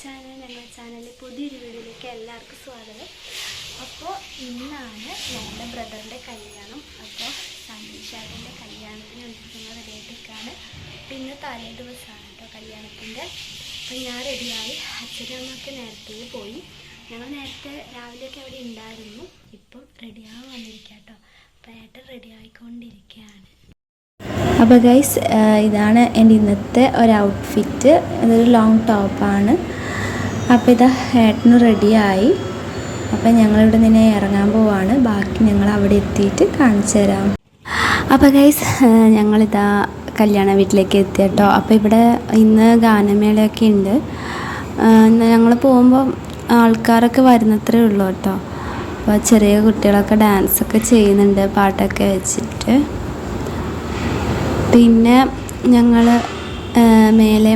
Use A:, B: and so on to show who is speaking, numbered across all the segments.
A: Channel ഞങ്ങളുടെ ചാനലിൽ പുതിയൊരു വീഡിയോയിലേക്ക് എല്ലാവർക്കും സ്വാഗതം. അപ്പോൾ ഇന്നാണ് ഞങ്ങളുടെ ബ്രദറിന്റെ കല്യാണം. അപ്പോൾ സന്തീഷാറിന്റെ കല്യാണത്തിന് ഒരുക്കുന്നത് റെഡിയാണ് പിന്നെ തലേ ദിവസമാണ് കേട്ടോ കല്യാണത്തിന്റെ അപ്പം ഞാൻ റെഡിയായി അച്ഛനമ്മൊക്കെ നേരത്തെ പോയി. ഞങ്ങൾ നേരത്തെ രാവിലെയൊക്കെ അവിടെ ഉണ്ടായിരുന്നു. ഇപ്പം റെഡിയാവാൻ വന്നിരിക്കാം കേട്ടോ. അപ്പോൾ ഏട്ടൻ റെഡിയായിക്കൊണ്ടിരിക്കുകയാണ്
B: അപ്പോൾ ഗൈസ് ഇതാണ് എന്റെ ഇന്നത്തെ ഒരു ഔട്ട്ഫിറ്റ് ഇതൊരു ലോങ് ടോപ്പാണ് അപ്പോൾ ഇതാ ഏട്ടന് റെഡിയായി അപ്പോൾ ഞങ്ങളിവിടെ നിന്ന് ഇറങ്ങാൻ പോവാണ്. ബാക്കി ഞങ്ങൾ അവിടെ എത്തിയിട്ട് കാണിച്ചു തരാം. അപ്പോൾ ഗൈസ് ഞങ്ങളിതാ കല്യാണ വീട്ടിലേക്ക് എത്തി കേട്ടോ. അപ്പോൾ ഇവിടെ ഇന്ന് ഗാനമേളയൊക്കെ ഉണ്ട്. ഞങ്ങൾ പോകുമ്പോൾ ആൾക്കാരൊക്കെ വരുന്നത്രേ ഉള്ളൂ കേട്ടോ. അപ്പോൾ ചെറിയ കുട്ടികളൊക്കെ ഡാൻസൊക്കെ ചെയ്യുന്നുണ്ട് പാട്ടൊക്കെ വെച്ചിട്ട്. പിന്നെ ഞങ്ങൾ മേലെ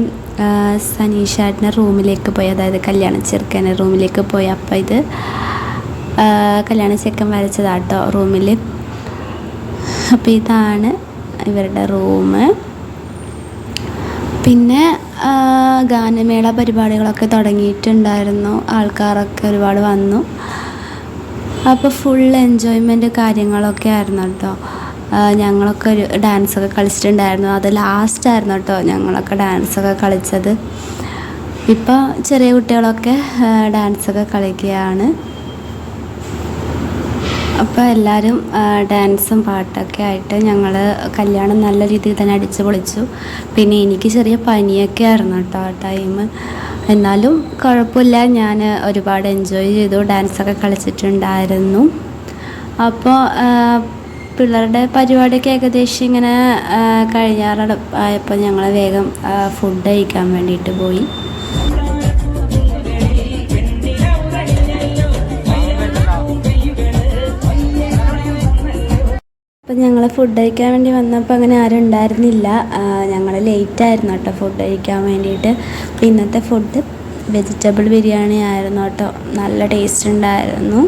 B: സനീഷാട്ടിന്റെ റൂമിലേക്ക് പോയി. അതായത് കല്യാണ ചെറുക്കന്റെ റൂമിലേക്ക് പോയി. അപ്പോൾ ഇത് കല്യാണ ചെക്കൻ വരച്ചതാട്ടോ റൂമിൽ അപ്പോൾ ഇതാണ് ഇവരുടെ റൂം പിന്നെ ഗാനമേള പരിപാടികളൊക്കെ തുടങ്ങിയിട്ടുണ്ടായിരുന്നു. ആൾക്കാരൊക്കെ ഒരുപാട് വന്നു. അപ്പോൾ ഫുൾ എൻജോയ്മെന്റ് കാര്യങ്ങളൊക്കെ ആയിരുന്നു കേട്ടോ ഞങ്ങളൊക്കെ ഒരു ഡാൻസൊക്കെ കളിച്ചിട്ടുണ്ടായിരുന്നു. അത് ലാസ്റ്റായിരുന്നു കേട്ടോ ഞങ്ങളൊക്കെ ഡാൻസൊക്കെ കളിച്ചത്. ഇപ്പോൾ ചെറിയ കുട്ടികളൊക്കെ ഡാൻസൊക്കെ കളിക്കുകയാണ്. അപ്പോൾ എല്ലാവരും ഡാൻസും പാട്ടൊക്കെ ആയിട്ട് ഞങ്ങൾ കല്യാണം നല്ല രീതിയിൽ തന്നെ അടിച്ചു പൊളിച്ചു. പിന്നെ എനിക്ക് ചെറിയ പനിയൊക്കെ ആയിരുന്നു കേട്ടോ ആ ടൈം എന്നാലും കുഴപ്പമില്ല. ഞാൻ ഒരുപാട് എൻജോയ് ചെയ്തു. ഡാൻസൊക്കെ കളിച്ചിട്ടുണ്ടായിരുന്നു. അപ്പോൾ പിള്ളേരുടെ പരിപാടിയൊക്കെ ഏകദേശം ഇങ്ങനെ കഴിയാറ് ആയപ്പോൾ ഞങ്ങൾ വേഗം ഫുഡ് കഴിക്കാൻ വേണ്ടിയിട്ട് പോയി. അപ്പം ഞങ്ങൾ ഫുഡ് കഴിക്കാൻ വേണ്ടി വന്നപ്പോൾ അങ്ങനെ ആരും ഉണ്ടായിരുന്നില്ല. ഞങ്ങൾ ലേറ്റ് ആയിരുന്നു കേട്ടോ ഫുഡ് കഴിക്കാൻ വേണ്ടിയിട്ട്. ഇന്നത്തെ ഫുഡ് വെജിറ്റബിൾ ബിരിയാണി ആയിരുന്നു കേട്ടോ. നല്ല ടേസ്റ്റ് ഉണ്ടായിരുന്നു.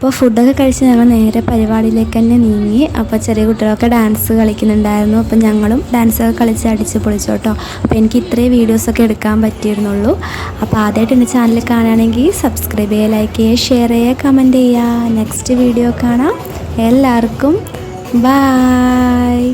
B: അപ്പോൾ ഫുഡൊക്കെ കഴിച്ച് ഞങ്ങൾ നേരെ പരിപാടിയിലേക്ക് തന്നെ നീങ്ങി. അപ്പോൾ ചെറിയ കുട്ടികളൊക്കെ ഡാൻസ് കളിക്കുന്നുണ്ടായിരുന്നു. അപ്പോൾ ഞങ്ങളും ഡാൻസൊക്കെ കളിച്ച് അടിച്ച് പൊളിച്ചു കേട്ടോ. അപ്പോൾ എനിക്ക് ഇത്രയും വീഡിയോസൊക്കെ എടുക്കാൻ പറ്റിയിരുന്നുള്ളൂ. അപ്പോൾ ആദ്യമായിട്ട് എന്റെ ചാനൽ കാണുകയാണെങ്കിൽ സബ്സ്ക്രൈബ് ചെയ്യുക ലൈക്ക് ചെയ്യുക ഷെയർ ചെയ്യുക കമന്റ് ചെയ്യുക. നെക്സ്റ്റ് വീഡിയോ കാണാം. എല്ലാവർക്കും ബായ്